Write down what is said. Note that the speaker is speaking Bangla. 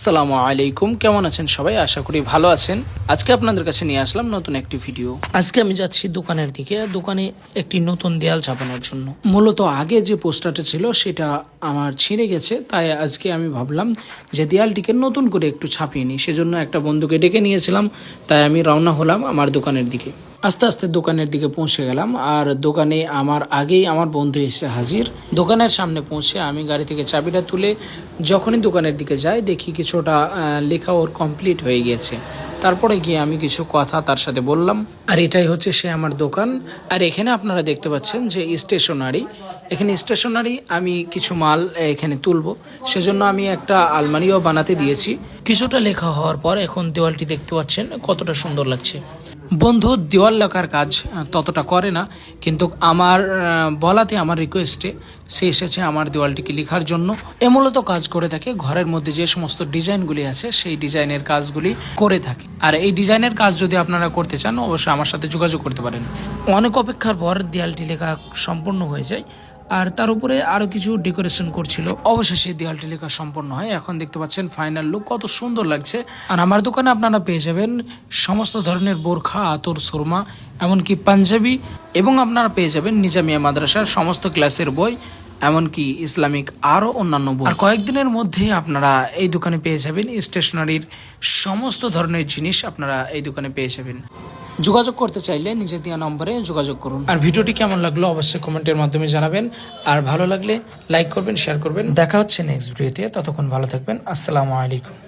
আসসালামু আলাইকুম। কেমন আছেন সবাই? আশা করি ভালো আছেন। আজকে আপনাদের কাছে নিয়ে আসলাম নতুন একটি ভিডিও। আজকে আমি যাচ্ছি দোকানের দিকে। দোকানে একটি নতুন দেয়াল ছাপানোর জন্য। মূলত আগে যে পোস্টারটা ছিল, সেটা আমার ছিঁড়ে গেছে। তাই আজকে আমি ভাবলাম যে দেয়ালটিকে নতুন করে একটু ছাপিয়ে নিই। সেজন্য একটা বন্ধুকে ডেকে নিয়েছিলাম। তাই আমি রওনা হলাম আমার দোকানের দিকে। আস্তে আস্তে দোকানের দিকে পৌঁছে গেলাম। আর দোকানে আমার আগেই আমার বন্ধু এসে হাজির। দোকানের সামনে পৌঁছে আমি গাড়ি থেকে চাবিটা তুলে যখনই দোকানের দিকে যাই, দেখি কিছুটা লেখা ওর কমপ্লিট হয়ে গিয়েছে। তারপরে গিয়ে আমি কিছু কথা তার সাথে বললাম, আর এটাই হচ্ছে সে আমার দোকান। আর এখানে আপনারা দেখতে পাচ্ছেন যে স্টেশনারি এখানে স্টেশনারি আমি কিছু মাল এখানে তুলবো। সেজন্য আমি একটা আলমারিও বানাতে দিয়েছি। কিছুটা লেখা হওয়ার পর এখন দেওয়ালটি দেখতে পাচ্ছেন কতটা সুন্দর লাগছে। বন্ধু দেওয়াল লেখার কাজ ততটা করে না, কিন্তু আমার বলাতে আমার রিকোয়েস্টে সে এসেছে আমার দেওয়ালটিকে লেখার জন্য। এ মূলত কাজ করে থাকে, ঘরের মধ্যে যে সমস্ত ডিজাইনগুলি আছে, সেই ডিজাইনের কাজগুলি করে থাকে। আর এই ডিজাইনের কাজ যদি আপনারা করতে চান, অবশ্যই আমার সাথে যোগাযোগ করতে পারেন। অনেক অপেক্ষার পর দেয়ালটি লেখা সম্পূর্ণ হয়ে যায়। আর তার উপরে আরও কিছু ডেকোরেশন করছিল। অবশেষে দেওয়ালটি লেখা সম্পন্ন হয়। এখন দেখতে পাচ্ছেন ফাইনাল লুক কত সুন্দর লাগছে। আর আমার দোকানে আপনারা পেয়ে যাবেন সমস্ত ধরনের বোরখা, আতর, সুরমা, এমনকি পাঞ্জাবি, এবং আপনারা পেয়ে যাবেন নিজামিয়া মাদ্রাসার সমস্ত ক্লাসের বই, এমনকি ইসলামিক আরও অন্যান্য বই। আর কয়েকদিনের মধ্যে আপনারা এই দোকানে পেয়ে যাবেন স্টেশনারির সমস্ত ধরনের জিনিস আপনারা এই দোকানে পেয়ে যাবেন। যোগাযোগ করতে চাইলে নিজের দেওয়া নম্বরে যোগাযোগ করুন। আর ভিডিওটি কেমন লাগল অবশ্যই কমেন্টের মাধ্যমে জানাবেন। আর ভালো লাগলে লাইক করবেন শেয়ার করবেন। দেখা হচ্ছে নেক্সট ভিডিওতে। ততক্ষণ ভালো থাকবেন। আসসালামু আলাইকুম।